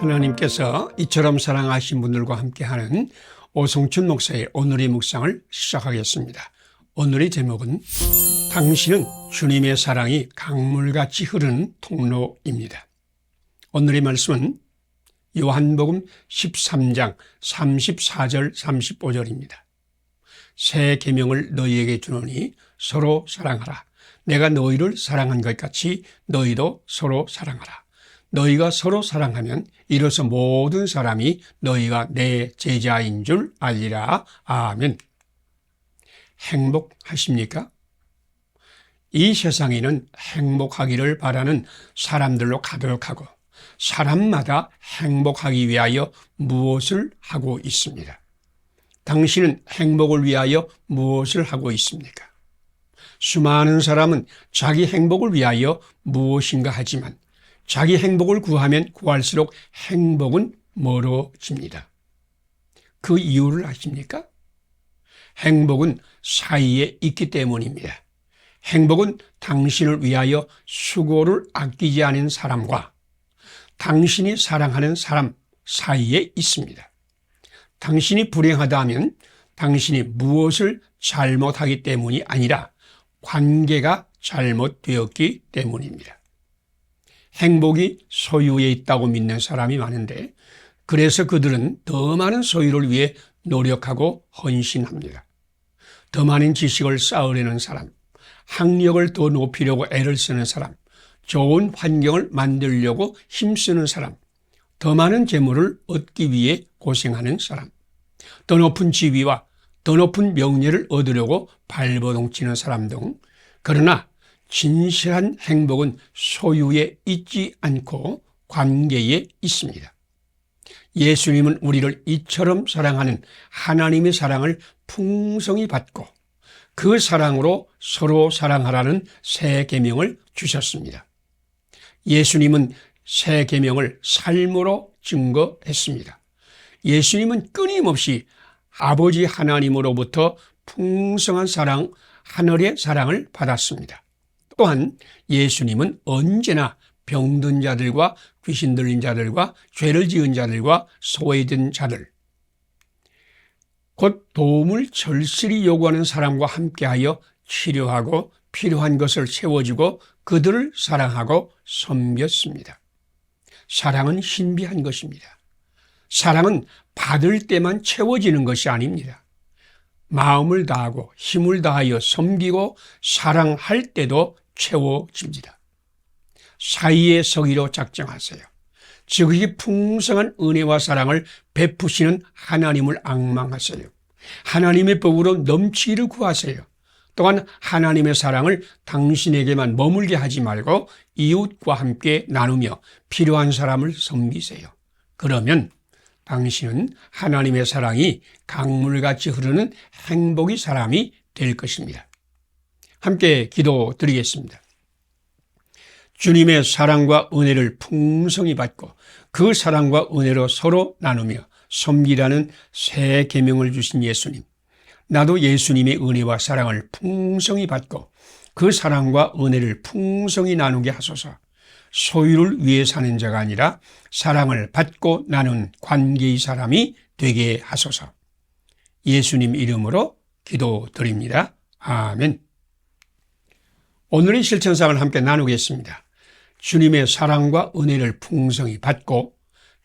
하나님께서 이처럼 사랑하신 분들과 함께하는 오성춘 목사의 오늘의 묵상을 시작하겠습니다. 오늘의 제목은 당신은 주님의 사랑이 강물같이 흐르는 통로입니다. 오늘의 말씀은 요한복음 13장 34절 35절입니다. 새 계명을 너희에게 주노니 서로 사랑하라. 내가 너희를 사랑한 것 같이 너희도 서로 사랑하라. 너희가 서로 사랑하면 이로써 모든 사람이 너희가 내 제자인 줄 알리라. 아멘. 행복하십니까? 이 세상에는 행복하기를 바라는 사람들로 가득하고 사람마다 행복하기 위하여 무엇을 하고 있습니다. 당신은 행복을 위하여 무엇을 하고 있습니까? 수많은 사람은 자기 행복을 위하여 무엇인가 하지만 자기 행복을 구하면 구할수록 행복은 멀어집니다. 그 이유를 아십니까? 행복은 사이에 있기 때문입니다. 행복은 당신을 위하여 수고를 아끼지 않은 사람과 당신이 사랑하는 사람 사이에 있습니다. 당신이 불행하다 하면 당신이 무엇을 잘못하기 때문이 아니라 관계가 잘못되었기 때문입니다. 행복이 소유에 있다고 믿는 사람이 많은데 그래서 그들은 더 많은 소유를 위해 노력하고 헌신합니다. 더 많은 지식을 쌓으려는 사람, 학력을 더 높이려고 애를 쓰는 사람, 좋은 환경을 만들려고 힘쓰는 사람, 더 많은 재물을 얻기 위해 고생하는 사람, 더 높은 지위와 더 높은 명예를 얻으려고 발버둥 치는 사람 등 그러나 진실한 행복은 소유에 있지 않고 관계에 있습니다. 예수님은 우리를 이처럼 사랑하는 하나님의 사랑을 풍성히 받고 그 사랑으로 서로 사랑하라는 새 계명을 주셨습니다. 예수님은 새 계명을 삶으로 증거했습니다. 예수님은 끊임없이 아버지 하나님으로부터 풍성한 사랑, 하늘의 사랑을 받았습니다. 또한 예수님은 언제나 병든 자들과 귀신 들린 자들과 죄를 지은 자들과 소외된 자들, 곧 도움을 절실히 요구하는 사람과 함께하여 치료하고 필요한 것을 채워주고 그들을 사랑하고 섬겼습니다. 사랑은 신비한 것입니다. 사랑은 받을 때만 채워지는 것이 아닙니다. 마음을 다하고 힘을 다하여 섬기고 사랑할 때도 채워집니다. 사이의 서기로 작정하세요. 지극히 풍성한 은혜와 사랑을 베푸시는 하나님을 악망하세요. 하나님의 법으로 넘치기를 구하세요. 또한 하나님의 사랑을 당신에게만 머물게 하지 말고 이웃과 함께 나누며 필요한 사람을 섬기세요. 그러면 당신은 하나님의 사랑이 강물같이 흐르는 행복의 사람이 될 것입니다. 함께 기도 드리겠습니다. 주님의 사랑과 은혜를 풍성히 받고 그 사랑과 은혜로 서로 나누며 섬기라는 새 계명을 주신 예수님. 나도 예수님의 은혜와 사랑을 풍성히 받고 그 사랑과 은혜를 풍성히 나누게 하소서. 소유를 위해 사는 자가 아니라 사랑을 받고 나눈 관계의 사람이 되게 하소서. 예수님 이름으로 기도드립니다. 아멘. 오늘의 실천상을 함께 나누겠습니다. 주님의 사랑과 은혜를 풍성히 받고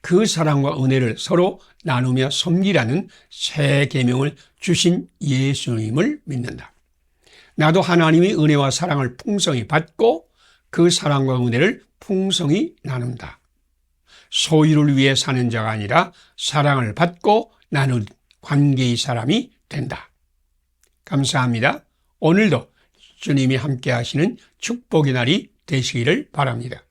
그 사랑과 은혜를 서로 나누며 섬기라는 새 계명을 주신 예수님을 믿는다. 나도 하나님의 은혜와 사랑을 풍성히 받고 그 사랑과 은혜를 풍성히 나눈다. 소유를 위해 사는 자가 아니라 사랑을 받고 나눈 관계의 사람이 된다. 감사합니다. 오늘도 주님이 함께 하시는 축복의 날이 되시기를 바랍니다.